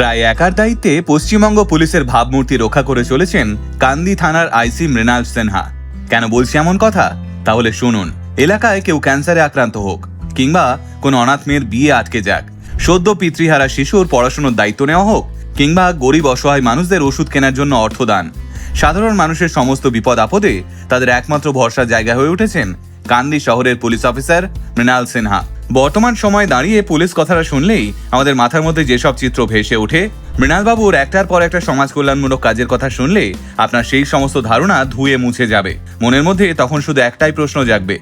প্রায় একার দায়িত্বে পশ্চিমবঙ্গ পুলিশের ভাবমূর্তি রক্ষা করে চলেছেন কান্দি থানার আইসি মৃণাল সিনহা। কেন বলছি এমন কথা? তাহলে শুনুন। এলাকায় কেউ ক্যান্সারে আক্রান্ত হোক, কিংবা কোনো অনাথ মেয়ের বিয়ে আটকে যাক, সদ্য পিতৃহারা শিশুর পড়াশুনোর দায়িত্ব নেওয়া হোক, কিংবা গরিব অসহায় মানুষদের ওষুধ কেনার জন্য অর্থ দান সাধারণ মানুষের সমস্ত বিপদ আপদে তাদের একমাত্র ভরসার জায়গা হয়ে উঠেছেন কান্দি শহরের পুলিশ অফিসার মৃণাল সিনহা। বর্তমান সময় দাঁড়িয়ে পুলিশ কথাটা শুনলেই আমাদের মাথার মধ্যে যেসব চিত্র ভেসে ওঠে, মৃণালবাবুর একটার পর একটা সমাজ কল্যাণমূলক কাজের কথা শুনলে আপনার সেই সমস্ত ধারণা ধুয়ে মুছে যাবে। মনের মধ্যে তখন শুধু একটাই প্রশ্ন জাগবে,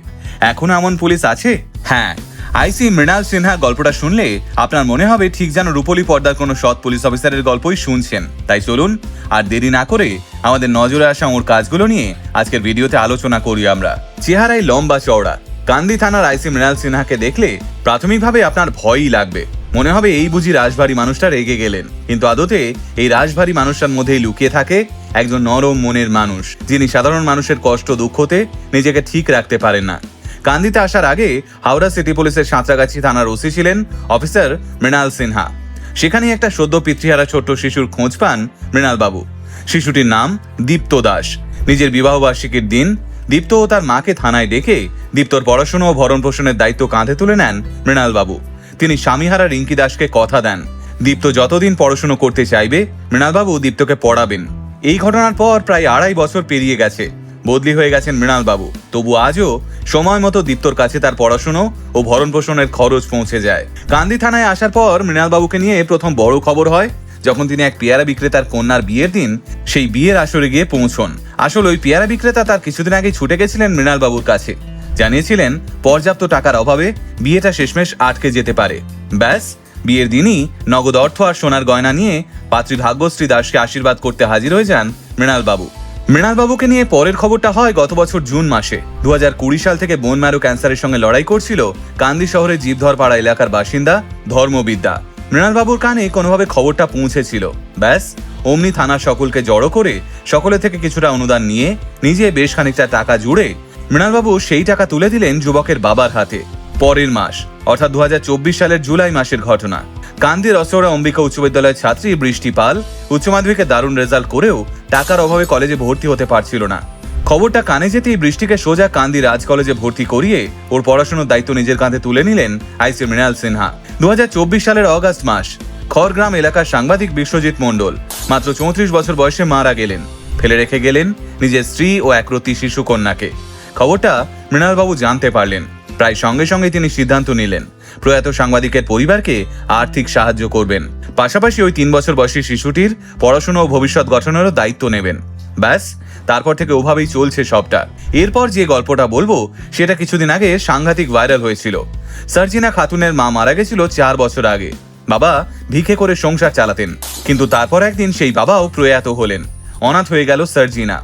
এখনও এমন পুলিশ আছে? হ্যাঁ আইসি মৃণাল সিনহা গল্পটা শুনলে আপনার মনে হবে ঠিক যেন রূপলী পর্দার কোনো সৎ পুলিশ অফিসারের গল্পই শুনছেন। তাই চলুন আর দেরি না করে আমাদের নজরে আসা ওর কাজগুলো নিয়ে আজকের ভিডিওতে আলোচনা করি আমরা। চেহারায় লম্বা চওড়া। কান্দি থানার আইসি মৃণাল সিনহাকে দেখলে প্রাথমিকভাবে আপনার ভয়ই লাগবে। মনে হবে এই বুঝি রাজভারী মানুষটা রেগে গেলেন। কিন্তু আদতে এই রাজভারী মানুষটার মধ্যেই লুকিয়ে থাকে একজন নরম মনের মানুষ, যিনি সাধারণ মানুষের কষ্ট দুঃখতে নিজেকে ঠিক রাখতে পারেন না। কান্দিতে আসার আগে হাওড়া সিটি পুলিশের সাঁতরাগাছি থানার ওসি ছিলেন অফিসার মৃণাল সিনহা। সেখানে একটা সদ্য পিতৃহারা ছোট্ট শিশুর খোঁজ পান মৃণাল বাবু শিশুটির নাম দীপ্ত দাস। নিজের বিবাহবার্ষিকীর দিন দীপ্ত ও তার মাকে থানায় ডেকে দীপ্তর পড়াশুনো ও ভরণ পোষণের দায়িত্ব কাঁধে তুলে নেন মৃণালবাবু। তিনি স্বামীহারা রিঙ্কি দাসকে কথা দেন। দীপ্ত যতদিন পড়াশুনো করতে চাইবে, মৃণালবাবু দীপ্তকে পড়াবেন। এই ঘটনার পর প্রায় আড়াই বছর পেরিয়ে গেছে। বদলি হয়ে গেছেন মৃণালবাবু। তবু আজও সময় মতো দীপ্তর কাছে তার পড়াশুনো ও ভরণ পোষণের খরচ পৌঁছে যায়। কান্দি থানায় আসার পর মৃণালবাবুকে নিয়ে প্রথম বড় খবর হয় যখন তিনি এক পেয়ারা বিক্রেতার কন্যার বিয়ের দিন, সেই বিয়ের আসরে গিয়ে পৌঁছন। আসলে ওই পেয়ারা বিক্রেতা তার কিছুদিন আগে ছুটে গেছিলেন মৃণালবাবুর কাছে। জানিয়েছিলেন, পর্যাপ্ত টাকার অভাবে বিয়েটা শেষমেশ আটকে যেতে পারে। ব্যাস, বিয়ের দিনই নগদ অর্থ আর সোনার গয়না নিয়ে পাত্রী ভাগ্যশ্রী দাসকে আশীর্বাদ করতে হাজির হয়ে যান মৃণালবাবু। মৃণালবাবুকে নিয়ে পরের খবরটা হয় গত বছর জুন মাসে। দু হাজার কুড়ি সাল থেকে বোন ম্যারো ক্যান্সারের সঙ্গে লড়াই করছিল কান্দি শহরের জীবধরপাড়া এলাকার বাসিন্দা ধর্মবিদ্যা। মৃণাল বাবুর কানে কোনোভাবে খবরটা পৌঁছেছিল। ব্যাস, অমনি থানার সকলকে জড়ো করে সকলে থেকে কিছুটা অনুদান নিয়ে নিজে বেশ খানিকটা টাকা জুড়ে মৃণালবাবু সেই টাকা তুলে দিলেন যুবকের বাবার হাতে। পরের মাস, অর্থাৎ দু হাজার চব্বিশ সালের জুলাই মাসের ঘটনা। কান্দির অসরা অম্বিকা উচ্চ বিদ্যালয়ের ছাত্রী বৃষ্টি পাল উচ্চ মাধ্যমিকে দারুণ রেজাল্ট করেও টাকার অভাবে কলেজে ভর্তি হতে পারছিল না। খবরটা কানে যেতেই বৃষ্টিকে সোজা কান্দি রাজ কলেজে ভর্তি করিয়ে ওর পড়াশোনার দায়িত্ব নিজের কাঁধে তুলে নিলেন আইসি মৃণাল সিনহা। দু হাজার চব্বিশ সালের অগাস্ট মাস, খড়গ্রাম এলাকার সাংবাদিক বিশ্বজিৎ মণ্ডল মাত্র চৌত্রিশ বছর বয়সে মারা গেলেন। ফেলে রেখে গেলেন নিজের স্ত্রী ও একরতি শিশু কন্যাকে। খবরটা মৃণালবাবু জানতে পারলেন। প্রায় সঙ্গে সঙ্গে তিনি সিদ্ধান্ত নিলেন। প্রয়াত সাংবাদিকের পরিবারকে আর্থিক সাহায্য করবেন। পাশাপাশি ওই তিন বছর বয়সী শিশুটির পড়াশোনা ও ভবিষ্যৎ গঠনেরও দায়িত্ব নেবেন। ব্যাস, তারপর থেকে ওভাবেই চলছে সবটা। এরপর যে গল্পটা বলব, সেটা কিছুদিন আগে সাংঘাতিক ভাইরাল হয়েছিল। সার্জিনা খাতুনের মা মারা গেছিল চার বছর আগে। বাবা ভিখে করে সংসার চালাতেন, কিন্তু তারপর একদিন সেই বাবাও প্রয়াত হলেন। অনাথ হয়ে গেল সার্জিনা।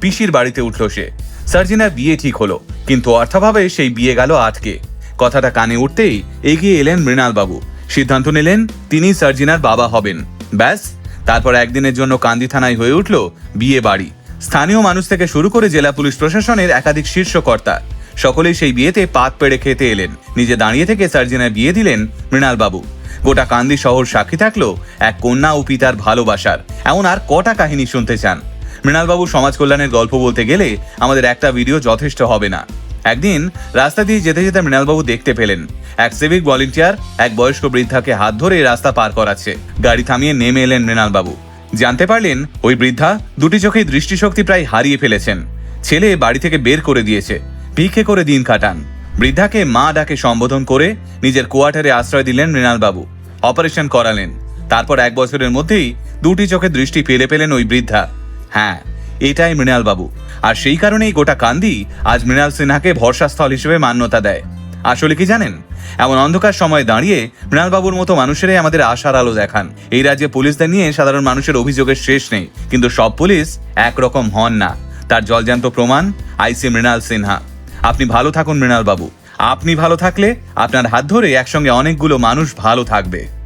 পিসির বাড়িতে উঠল সে। সার্জিনার বিয়ে ঠিক হলো, কিন্তু অর্থাভাবে সেই বিয়ে গেল আটকে। কথাটা কানে উঠতেই এগিয়ে এলেন মৃণালবাবু। সিদ্ধান্ত নিলেন, তিনি সার্জিনার বাবা হবেন। ব্যাস তারপর একদিনের জন্য কান্দি থানায় হয়ে উঠল বিয়ে বাড়ি। স্থানীয় মানুষ থেকে শুরু করে জেলা পুলিশ প্রশাসনের একাধিক শীর্ষকর্তা সকলেই সেই বিয়েতে পাত পেড়ে খেতে এলেন। নিজে দাঁড়িয়ে থেকে সার্জিনায় বিয়ে দিলেন মৃণাল বাবু গোটা কান্দি শহর সাক্ষী থাকল এক কন্যা ও পিতার ভালোবাসার। এমন আর কটা কাহিনী শুনতে চান? মৃণালবাবু সমাজ কল্যাণের গল্প বলতে গেলে আমাদের একটা ভিডিও যথেষ্ট হবে না। একদিন রাস্তা দিয়ে যেতে যেতে মৃণালবাবু দেখতে পেলেন। এক সিভিক ভলেন্টিয়ার এক বয়স্ক বৃদ্ধাকে হাত ধরে রাস্তা পার করাচ্ছে। গাড়ি থামিয়ে নেমে এলেন মৃণালবাবু। জানতে পারলেন ওই বৃদ্ধা দুটি চোখেই দৃষ্টিশক্তি প্রায় হারিয়ে ফেলেছেন। ছেলে বাড়ি থেকে বের করে দিয়েছে। ভিক্ষে করে দিন কাটান। বৃদ্ধাকে মা ডাকে সম্বোধন করে নিজের কোয়ার্টারে আশ্রয় দিলেন মৃণালবাবু। অপারেশন করালেন। তারপর এক বছরের মধ্যেই দুটি চোখে দৃষ্টি ফেলে পেলেন ওই বৃদ্ধা। হ্যাঁ এটাই মৃণাল বাবু। আর সেই কারণেই গোটা কান্দি আজ মৃণাল সিনহাকে ভরসাস্থল হিসেবে মান্যতা দেয়। আসলে কি জানেন? এমন অন্ধকার সময় দাঁড়িয়ে মৃণাল বাবুর মতো মানুষেরাই আমাদের আশার আলো দেখান। এই রাজ্যে পুলিশদের নিয়ে সাধারণ মানুষের অভিযোগের শেষ নেই। কিন্তু সব পুলিশ একরকম হন না। তার জলজান্ত প্রমাণ আইসি মৃণাল সিনহা। আপনি ভালো থাকুন মৃণালবাবু আপনি ভালো থাকলে আপনার হাত ধরে একসঙ্গে অনেকগুলো মানুষ ভালো থাকবে।